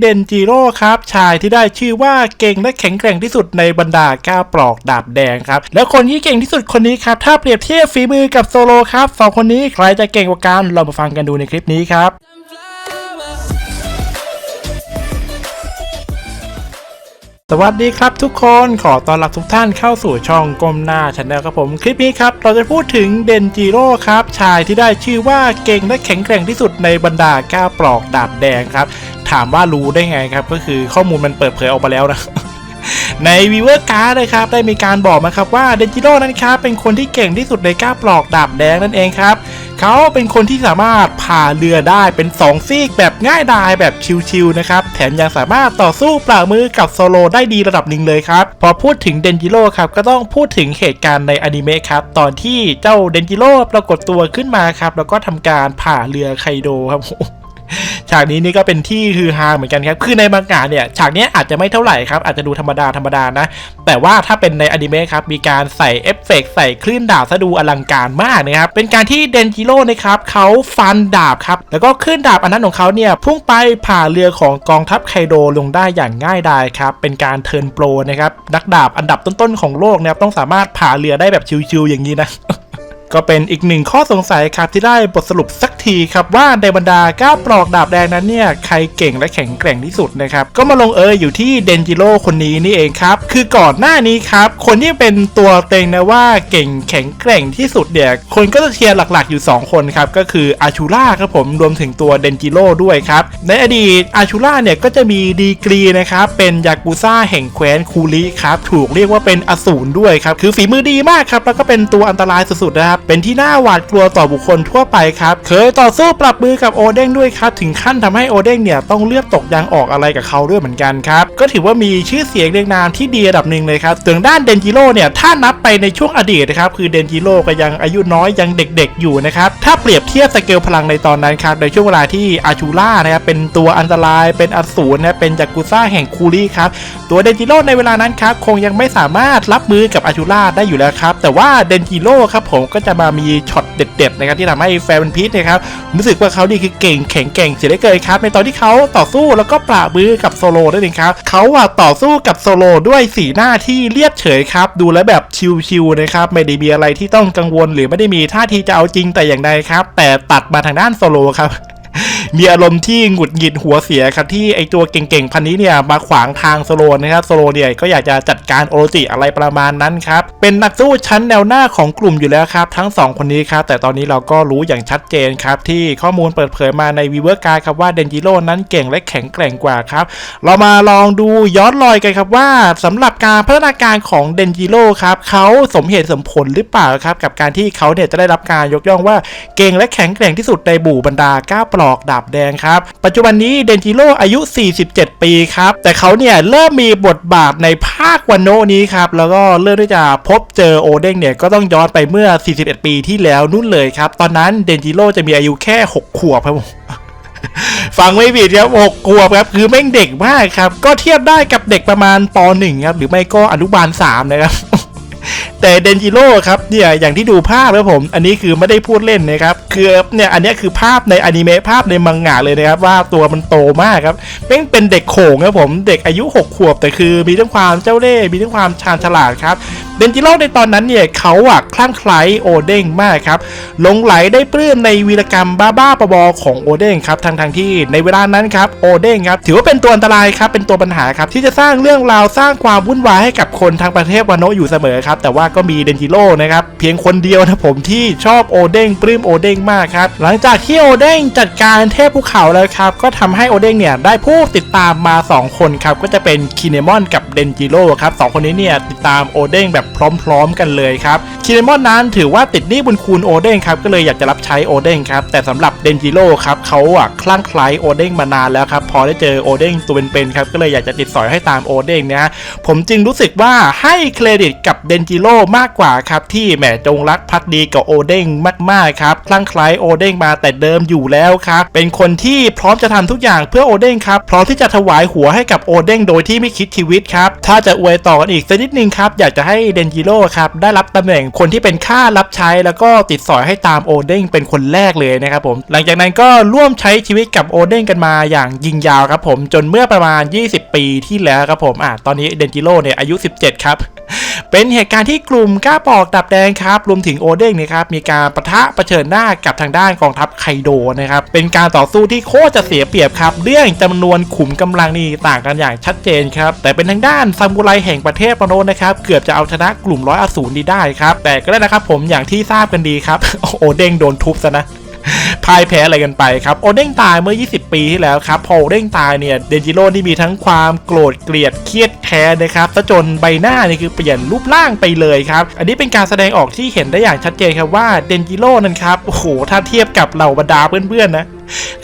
เดนจิโร่ครับชายที่ได้ชื่อว่าเก่งและแข็งแกร่งที่สุดในบรรดาก้าปลอกดาบแดงครับ แล้วคนที่เก่งที่สุดคนนี้ครับ ถ้าเปรียบเทียบฝีมือกับโซโลครับสองคนนี้ใครจะเก่งกว่ากันเรามาฟังกันดูในคลิปนี้ครับสวัสดีครับทุกคนขอต้อนรับทุกท่านเข้าสู่ช่องก้มหน้าช n แนลครับผมคลิปนี้ครับ เราจะพูดถึงเดนจิโร่ครับ ชายที่ได้ชื่อว่าเก่งและแข็งแกร่งที่สุดในบรรดาก้าปลอกดาบแดงครับ ถามว่ารู้ได้ไงครับ ก็คือข้อมูลมันเปิดเผยออกมาแล้วนะในวีเวอร์การ์ดนะครับ ได้มีการบอกมาครับว่าเดนจิโร่นั้นครับ เป็นคนที่เก่งที่สุดในก้าปลอกดาบแดงนั่นเองครับ เขาเป็นคนที่สามารถพาเรือได้เป็น2องซีกแบบง่ายดายแบบชิวๆนะครับ แถมยังสามารถต่อสู้ปรามือกับโซโลได้ดีระดับหนึ่งเลยครับ พอพูดถึงเดนจิโร่ครับ ก็ต้องพูดถึงเหตุการณ์ในอนิเมะครับ ตอนที่เจ้าเดนจิโร่ปรากฏตัวขึ้นมาครับแล้วก็ทำการผ่าเรือไคโดครับ ฉากนี้นี่ก็เป็นที่ฮือฮาเหมือนกันครับ คือในมังงะเนี่ยฉากนี้อาจจะไม่เท่าไหร่ครับ อาจจะดูธรรมดาธรรมดานะ แต่ว่าถ้าเป็นในอนิเมะครับ มีการใส่เอฟเฟกต์ใส่คลื่นดาบซะดูอลังการมากนะครับ เป็นการที่เดนจิโร่นะครับเขาฟันดาบครับ แล้วก็คลื่นดาบอันนั้นของเขาเนี่ยพุ่งไปผ่าเรือของกองทัพไคโดลงได้อย่างง่ายดายครับ เป็นการเทิร์นโปรนะครับ นักดาบอันดับต้นๆของโลกนะครับต้องสามารถผ่าเรือได้แบบชิวๆอย่างนี้นะ ก็เป็นอีกหนึ่งข้อสงสัยครับที่ได้บทสรุปสักทีครับว่าในบรรดาก้าปลอกดาบแดงนั้นเนี่ยใครเก่งและแข็งแกร่งที่สุดนะครับก็มาลงเอยอยู่ที่เดนจิโร่คนนี้นี่เองครับคือก่อนหน้านี้ครับคนที่เป็นตัวเต็งนะว่าเก่งแข็งแกร่งที่สุดเนี่ยคนก็จะเชียร์หลักๆอยู่ 2 คนครับก็คืออาชูล่าครับผมรวมถึงตัวเดนจิโร่ด้วยครับในอดีตอาชูล่าเนี่ยก็จะมีดีกรีนะครับเป็นยากูซ่าแห่งแคว้นคูริครับถูกเรียกว่าเป็นอสูรด้วยครับคือฝีมือดีมากครับแล้วก็เป็นตัวอันตรายสุดๆนะครับเป็นที่น่าหวาดกลัวต่อบุคคลทั่วไปครับ เคยต่อสู้ปรับมือกับโอเด้งด้วยครับ ถึงขั้นทำให้โอเด้งเนี่ยต้องเลือดตกยางออกอะไรกับเขาด้วยเหมือนกันครับ ก็ถือว่ามีชื่อเสียงเรียงนามที่ดีระดับหนึ่งเลยครับถึงด้านเดนจิโร่เนี่ยถ้านับไปในช่วงอดีตนะครับคือเดนจิโร่ก็ยังอายุน้อยยังเด็กๆ อยู่นะครับถ้าเปรียบเทียบสเกลพลังในตอนนั้นครับในช่วงเวลาที่อาชูล่านะครับเป็นตัวอันตรายเป็นอสูรนะเป็นยากุซ่าแห่งคูริครับตัวเดนจิโร่ในเวลานั้นครับคงยังไม่สามารถรับมือกับอาชูล่าได้อยู่แล้วครับแต่ว่าเดนจิโร่ครับผมก็จะมามีช็อตเด็ดๆนะครับที่ทำให้แฟนพีชนะครับรู้สึกว่าเขาดีคือเก่งแข็งแกร่งเสียได้เกินครับในตอนที่เขาต่อสู้แล้วก็ปราบมือกับโซโลนั่นเองครับเขาว่าต่อสู้กับโซโลด้วยสีหน้าที่เรียบเฉยครับดูแลแบบชิวๆนะครับไม่ได้มีอะไรที่ต้องกังวลหรือไม่ได้มีท่าทีจะเอาจริงแต่อย่างใดครับ แต่ตัดมาทางด้านโซโลครับ มีอารมณ์ที่หงุดหงิดหัวเสียครับที่ไอตัวเก่งๆพันนี้เนี่ยมาขวางทางโซโลนะครับโซโลเนี่ยก็อยากจะจัดการโอโรจิอะไรประมาณนั้นครับเป็นนักสู้ชั้นแนวหน้าของกลุ่มอยู่แล้วครับทั้ง 2 คนนี้ครับแต่ตอนนี้เราก็รู้อย่างชัดเจนครับที่ข้อมูลเปิดเผยมาในวีเวอร์การครับว่าเดนจิโร่นั้นเก่งและแข็งแกร่งกว่าครับเรามาลองดูย้อนรอยกันครับว่าสำหรับการพัฒนาการของเดนจิโร่ครับเขาสมเหตุสมผลหรือเปล่าครับกับการที่เขาเนี่ยจะได้รับการยกย่องว่าเก่งและแข็งแกร่งที่สุดในบู่บรรดาก้าปลอกดาบแดงครับ ปัจจุบันนี้เดนจิโร่อายุ 47 ปีครับ แต่เขาเนี่ยเริ่มมีบทบาทในภาควันโนนี้ครับ แล้วก็เริ่มที่จะพบเจอโอเด้งเนี่ยก็ต้องย้อนไปเมื่อ 41 ปีที่แล้วนู่นเลยครับ ตอนนั้นเดนจิโร่จะมีอายุแค่ 6 ขวบครับฟังไม่ผิดครับหกขวบครับ คือแม่งเด็กมากครับ ก็เทียบได้กับเด็กประมาณป .1 ครับ หรือไม่ก็อนุบาล3นะครับ แต่เดนจิโร่ครับเนี่ยอย่างที่ดูภาพแล้วผม อันนี้คือไม่ได้พูดเล่นนะครับคือเนี่ยอันนี้คือภาพในอนิเมะภาพในมังงะเลยนะครับว่าตัวมันโตมากครับแม่งเป็นเด็กโขงครับผมเด็กอายุ 6 ขวบ แต่คือมีทั้งความเจ้าเล่ห์มีทั้งความชาญฉลาดครับเดนจิโร่ในตอนนั้นเนี่ยเขาอะคลั่งไคล้โอเด้งมากครับหลงไหลได้ปลื้มในวีรกรรมบ้าๆบอของโอเด้งครับทั้งทงๆที่ในเวลานั้นครับโอเด้งครับถือว่าเป็นตัวอันตรายครับเป็นตัวปัญหาครับที่จะสร้างเรื่องราวสร้างความวุ่นวายให้กับคนทางประเทศวานโนอยู่เสมอครับแต่ว่าก็มีเดนจิโร่นะครับเพียงคนเดียวนะผมที่ชอบโอเด้งปลื้มโอเด้งมากครับหลังจากที่โอเด้งจัดการเทพภูเขาแล้วครับก็ทำให้โอเด้งเนี่ยได้ผู้ติดตามมา 2 คนครับก็จะเป็นคินเนมอนกับเดนจิโร่ครับสองคนนี้เนี่ยติดตามโอเด้งแบบพร้อมๆกันเลยครับคินเนมอนนั้นถือว่าติดหนี้บุญคุณโอเด้งครับก็เลยอยากจะรับใช้โอเด้งครับแต่สำหรับเดนจิโร่ครับเขาอะคลั่งไคล้โอเด้งมานานแล้วครับพอได้เจอโอเด้งตัวเป็นๆครับก็เลยอยากจะติดสอยให้ตามโอเด้งนะผมจึงรู้สึกว่าให้เครดิตกับเดนจิโร่มากกว่าครับที่แหมจงรักภักดีกับโอเด้งมากๆครับคลั่งไคล้โอเด้งมาแต่เดิมอยู่แล้วครับเป็นคนที่พร้อมจะทำทุกอย่างเพื่อโอเด้งครับพร้อมที่จะถวายหัวให้กับโอเด้งโดยที่ไม่คิดชีวิตครับถ้าจะอวยต่อกันอีกสักนิดนึงครับอยากจะให้เดนจิโร่ครับได้รับตำแหน่งคนที่เป็นข้ารับใช้แล้วก็ติดสอยให้ตามโอเด้งเป็นคนแรกเลยนะครับผมหลังจากนั้นก็ร่วมใช้ชีวิตกับโอเด้งกันมาอย่างยิงยาวครับผมจนเมื่อประมาณ 20 ปีที่แล้วครับผมอะตอนนี้เดนจิโร่เนี่ยอายุ 17 ครับ เป็นเหตุการณ์ที่กลุ่มก้าปอกดับแดงครับ รวมถึงโอเด้งนะครับมีการประทะะเผชิญหน้ากับทางด้านกองทัพไคโดนะครับเป็นการต่อสู้ที่โคตรจะเสียเปรียบครับ เรื่องจำนวนขุมกำลังนี่ต่างกันอย่างชัดเจนครับ แต่เป็นทางด้านซามูไรแห่งประเทศปโนนนะครับ เกือบจะเอาชนะกลุ่มร้อยอสูรนี้ได้ครับ แต่ก็ได้นะครับผมอย่างที่ทราบกันดีครับ โอเด้งโดนทุบซะนะ พ่ายแพ้อะไรกันไปครับโอเด้งตายเมื่อ 20 ปีที่แล้วครับพอโอเด้งตายเนี่ยเดนจิโร่ที่มีทั้งความโกรธเกลียดเครียดแค้นนะครับซะจนใบหน้านี่คือเปลี่ยนรูปร่างไปเลยครับ อันนี้เป็นการแสดงออกที่เห็นได้อย่างชัดเจนครับว่าเดนจิโร่นั้นครับโอ้โหถ้าเทียบกับเหล่าบรรดาเพื่อนๆนะ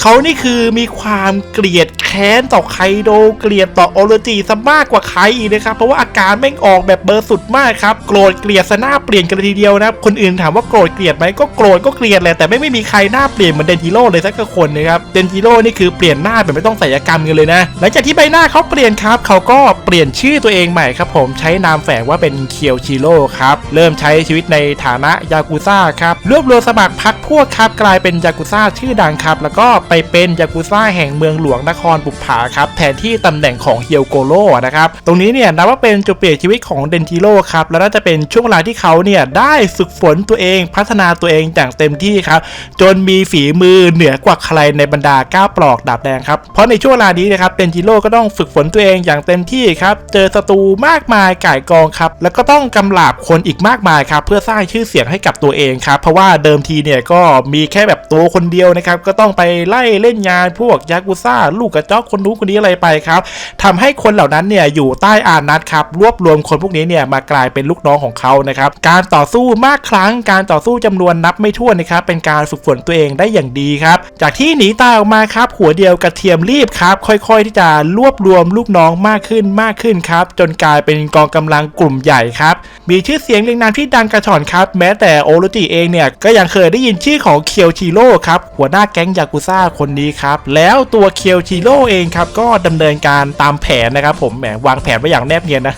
เขานี่คือมีความเกลียดแค้นต่อไคโดเกลียดต่อโอโรจิซะมากกว่าใครอีกนะครับ เพราะว่าอาการแม่งออกแบบเบอร์สุดมากครับ โกรธเกลียดซะหน้าเปลี่ยนกันทีเดียวนะคนอื่นถามว่าโกรธเกลียดไหมก็โกรธก็เกลียดแหละแต่ไม่ไม่มีใครหน้าเปลี่ยนเหมือนเดนจิโร่เลยสักคนนะครับเดนจิโร่นี่คือเปลี่ยนหน้าแบบไม่ต้องศัลยกรรมกันเลยนะหลังจากที่ใบหน้าเขาเปลี่ยนครับเขาก็เปลี่ยนชื่อตัวเองใหม่ครับผมใช้นามแฝงว่าเป็นเคียวชิโร่ครับเริ่มใช้ชีวิตในฐานะยากุซ่าครับรวบรวมสมัครพรรคพวกครับกลายเป็นยากุซ่าชื่อดังครับแล้วก็ไปเป็นยากุซ่าแห่งเมืองหลวงนครบุปผาครับแทนที่ตำแหน่งของเฮียวโกโร่นะครับตรงนี้เนี่ยนับว่าเป็นจุดเปลี่ยนชีวิตของเดนจิโร่ครับและน่าจะเป็นช่วงเวลาที่เขาเนี่ยได้ฝึกฝนตัวเองพัฒนาตัวเองอย่างเต็มที่ครับจนมีฝีมือเหนือกว่าใครในบรรดาก้าปลอกดาบแดงครับเพราะในช่วงเวลานี้นะครับเดนจิโร่ก็ต้องฝึกฝนตัวเองอย่างเต็มที่ครับเจอศัตรูมากมายก่ายกองครับแล้วก็ต้องกำลาบคนอีกมากมายครับเพื่อสร้างชื่อเสียงให้กับตัวเองครับเพราะว่าเดิมทีเนี่ยก็มีแค่แบบตัวคนเดียวนะครับก็ต้องไปไล่เล่นงานพวกยากุซ่า ลูกกระจอกคนนู้นคนนี้อะไรไปครับทำให้คนเหล่านั้นเนี่ยอยู่ใต้อานัตครับรวบรวมคนพวกนี้เนี่ยมากลายเป็นลูกน้องของเขานะครับการต่อสู้มากครั้งการต่อสู้จำนวนนับไม่ถ้วนนะครับเป็นการฝึกฝนตัวเองได้อย่างดีครับจากที่หนีตายออกมาครับหัวเดียวกระเทียมรีบครับค่อยๆ ที่จะรวบรวมลูกน้องมากขึ้นมากขึ้นครับจนกลายเป็นกองกำลังกลุ่มใหญ่ครับมีชื่อเสียงเรียงนามที่ดังกระชอนครับแม้แต่โอโรจิเองเนี่ยก็ยังเคยได้ยินชื่อของเคียวชิโร่ครับหัวหน้าแก๊งยากุซ่าคนนี้ครับ แล้วตัวเคียวชิโร่เองครับ ก็ดำเนินการตามแผนนะครับผมแหมวางแผนไว้อย่างแนบเนียนนะ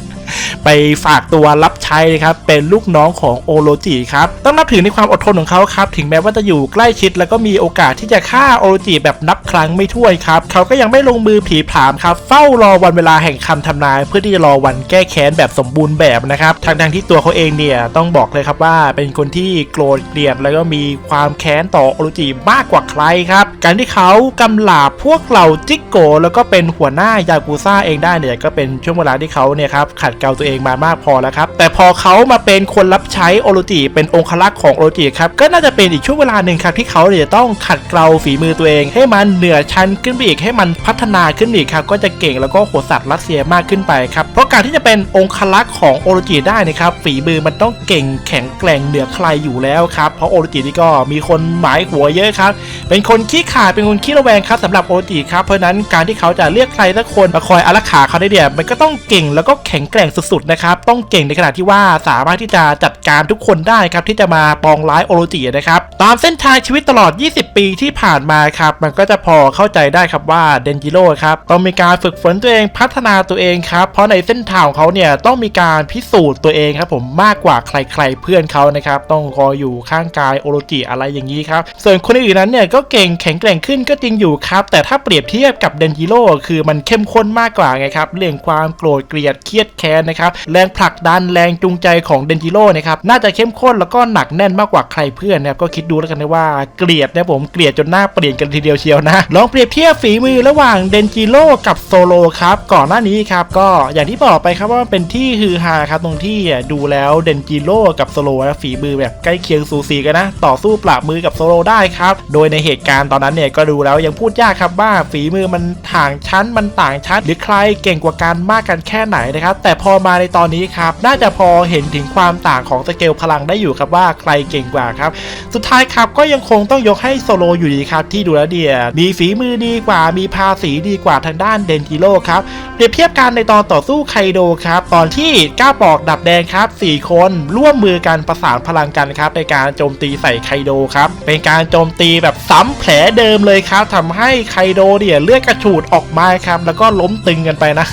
ไปฝากตัวรับใช้ครับเป็นลูกน้องของโอโรจิครับต้องนับถือในความอดทนของเขาครับถึงแม้ว่าจะอยู่ใกล้ชิดแล้วก็มีโอกาสที่จะฆ่าโอโรจิแบบนับครั้งไม่ถ้วนครับเขาก็ยังไม่ลงมือผีผามครับเฝ้ารอวันเวลาแห่งคำทำนาย เพื่อที่จะรอวันแก้แค้นแบบสมบูรณ์แบบนะครับทางทางที่ตัวเขาเองเนี่ยต้องบอกเลยครับว่าเป็นคนที่โกรธเกลียดแล้วก็มีความแค้นต่อโอโรจิมากกว่าใครครับการที่เขากำลาบพวกเหล่าจิกโก แล้วก็เป็นหัวหน้ายากูซ่าเองได้เนี่ยก็เป็นช่วงเวลาที่เขาเนี่ยครับขัดเกาตัวเองมามากพอแล้วครับ แต่พอเขามาเป็นคนรับใช้โอโรจิเป็นองคลักษ์ของโอโรจิครับก็น่าจะเป็นอีกช่วงเวลาหนึ่งครับที่เขาเนี่ยจะต้องขัดเกลาฝีมือตัวเอง ให้มันเหนือชั้นขึ้นไปอีกให้มันพัฒนาขึ้นอีกครับก็จะเก่งแล้วก็โหดสัตว์รัสเซียมากขึ้นไปครับเพราะการที่จะเป็นองคลักษ์ของโอโรจิได้นะครับฝีมือมันต้องเก่งแข็งแกร่งเหนือใครอยู่แล้วครับเพราะโอโรจินี่ก็มีคนหมายหัวเยอะครับเป็นคนขี ขาดเป็นคนขี้ระแวงครับสำหรับโอโรจิครับเพราะฉะนั้นการที่เขาจะเรียกใครสักคนมาคอยอารักขาเขาได้เนี่ยมันก็ต้องเก่งแล้วก็แข็งแกร่งสุดๆนะครับต้องเก่งในขณะที่ว่าสามารถที่จะจัดการทุกคนได้ครับที่จะมาปองร้ายโอโรจินะครับตามเส้นทางชีวิตตลอด 20 ปีที่ผ่านมาครับมันก็จะพอเข้าใจได้ครับว่าเดนจิโร่ครับต้องมีการฝึกฝนตัวเองพัฒนาตัวเองครับเพราะในเส้นทางของเขาเนี่ยต้องมีการพิสูจน์ตัวเองครับผมมากกว่าใคร ๆ เพื่อนเขานะครับต้องคอยอยู่ข้างกายโอโรจิอะไรอย่างนี้ครับส่วนคนอื่นนั้นเนี่ยก็เก่งแข็งแกร่งขึ้นก็จริงอยู่ครับ แต่ถ้าเปรียบเทียบกับเดนจิโร่คือมันเข้มข้นมากกว่าไงครับ เรื่องความโกรธเกลียดเครียดแค้นนะครับแรงผลักดันแรงจูงใจของเดนจิโร่นะครับน่าจะเข้มข้นแล้วก็หนักแน่นมากกว่าใครเพื่อนนะครับก็คิดดูแล้วกันนะว่าเกลียดนะผมเกลียดจนหน้าเปลี่ยนกันทีเดียวเชียวนะลองเปรียบเทียบฝีมือระหว่างเดนจิโร่กับโซโลครับก่อนหน้านี้ครับก็อย่างที่บอกไปครับว่ามันเป็นที่ฮือฮาครับตรงที่ดูแล้วเดนจิโร่กับโซโลฝีมือแบบใกล้เคียงสูสีกันนะต่อสู้ปราบมือกับโซโลได้ครับโดยในเหตุการณ์ตอนนั้นเนี่ยก็ดูแล้วยังพูดยากครับว่าฝีมือมันห่างชั้นมันต่างชั้นหรือใครเก่งกว่ากันมากกันแค่ไหนนะครับ แต่พอมาในตอนนี้ครับ น่าจะพอเห็นถึงความต่างของสเกลพลังได้อยู่ครับว่าใครเก่งกว่าครับ สุดท้ายครับก็ยังคงต้องยกให้โซโลอยู่ดีครับ ที่ดูแลเดียมีฝีมือดีกว่ามีภาษีดีกว่าทางด้านเดนจิโร่ครับเปรียบเทียบกันในตอนต่อสู้ไคโดครับ ตอนที่ก้าปอกดับแดงครับ 4 คนร่วมมือกันประสานพลังกันครับในการโจมตีใส่ไคโดครับเป็นการโจมตีแบบซ้ำแผลเดิมเลยครับทำให้ไคโดเนี่ยเลือดกระฉูดออกมาครับแล้วก็ล้มตึงกันไปนะ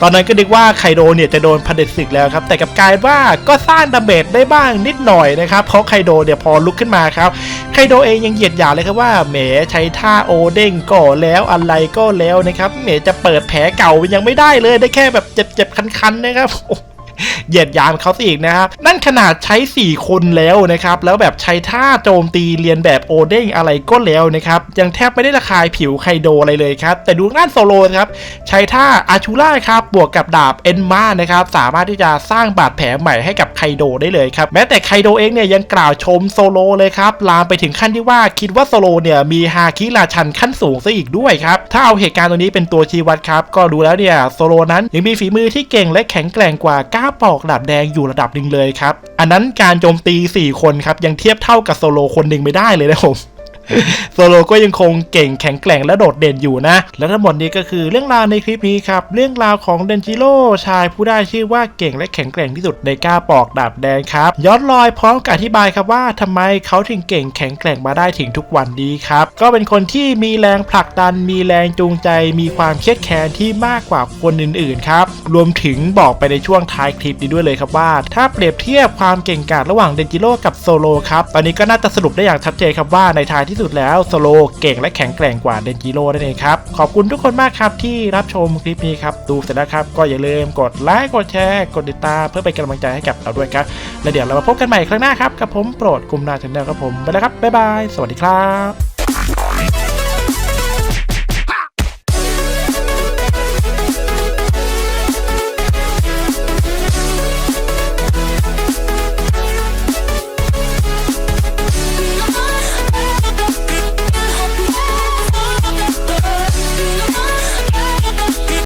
ตอนนั้นก็นึกว่าไคโดเนี่ยจะโดนพเด็จศึกแล้วครับแต่กับกลายว่าก็สร้างดาเมจได้บ้างนิดหน่อยนะครับเพราะไคโดเนี่ยพอลุกขึ้นมาครับไคโดเองยังเหยียดหยาเลยครับว่าแหมใช้ท่าโอเด้งก็แล้วอะไรก็แล้วนะครับแหมจะเปิดแผลเก่ายังไม่ได้เลยได้แค่แบบเจ็บๆคันๆนะครับ เหยียดยามเขาสิอีกนะครับ นั่นขนาดใช้ 4 คนแล้วนะครับ แล้วแบบใช้ท่าโจมตีเรียนแบบโอเด้งอะไรก็แล้วนะครับ ยังแทบไม่ได้ระคายผิวไคโดอะไรเลยครับ แต่ดูด้านโซโลนะครับใช้ท่าอาชูล่าครับบวกกับดาบเอ็นมานะครับสามารถที่จะสร้างบาดแผลใหม่ให้กับไคโดได้เลยครับแม้แต่ไคโดเองเนี่ยยังกล่าวชมโซโลเลยครับลามไปถึงขั้นที่ว่าคิดว่าโซโลเนี่ยมีฮาคิราชันขั้นสูงซะอีกด้วยครับถ้าเอาเหตุการณ์ตรงนี้เป็นตัวชี้วัดครับก็ดูแล้วเนี่ยโซโลนั้นยังมีฝีมือที่เก่งและแข็งแกร่งกว่าปอกดาบแดงอยู่ระดับหนึ่งเลยครับ อันนั้นการโจมตี 4 คนครับ ยังเทียบเท่ากับโซโลคนหนึ่งไม่ได้เลยนะผม โซโลก็ยังคงเก่งแข็งแกร่งและโดดเด่นอยู่นะ และทั้งหมดนี้ก็คือเรื่องราวในคลิปนี้ครับ เรื่องราวของเดนจิโร่ชายผู้ได้ชื่อว่าเก่งและแข็งแกร่งที่สุดในก้าปอกดาบแดงครับย้อนรอยพร้อมกับอธิบายครับว่าทำไมเขาถึงเก่งแข็งแกร่งมาได้ถึงทุกวันนี้ครับ ก็เป็นคนที่มีแรงผลักดัน มีแรงจูงใจ มีความเครียดแค้นที่มากกว่าคนอื่นๆครับรวมถึงบอกไปในช่วงท้ายคลิปนี้ด้วยเลยครับว่า ถ้าเปรียบเทียบความเก่งกาจระหว่างเดนจิโร่กับโซโลครับตอนนี้ก็น่าจะสรุปได้อย่างชัดเจนครับว่าในท้ายที่สุดแล้วสโลเก่งและแข็งแกร่งกว่าเดนจิโร่นั่นเองครับ ขอบคุณทุกคนมากครับที่รับชมคลิปนี้ครับ ดูเสร็จแล้วครับ ก็อย่าลืมกดไลค์กดแชร์ กดติดตามเพื่อเป็นกำลังใจให้กับเราด้วยครับ และเดี๋ยวเรามาพบกันใหม่ครั้งหน้าครับ กับผมโปรดกลุ่มนาชแนลครับผมไปแล้วครับบ๊ายบาย สวัสดีครับ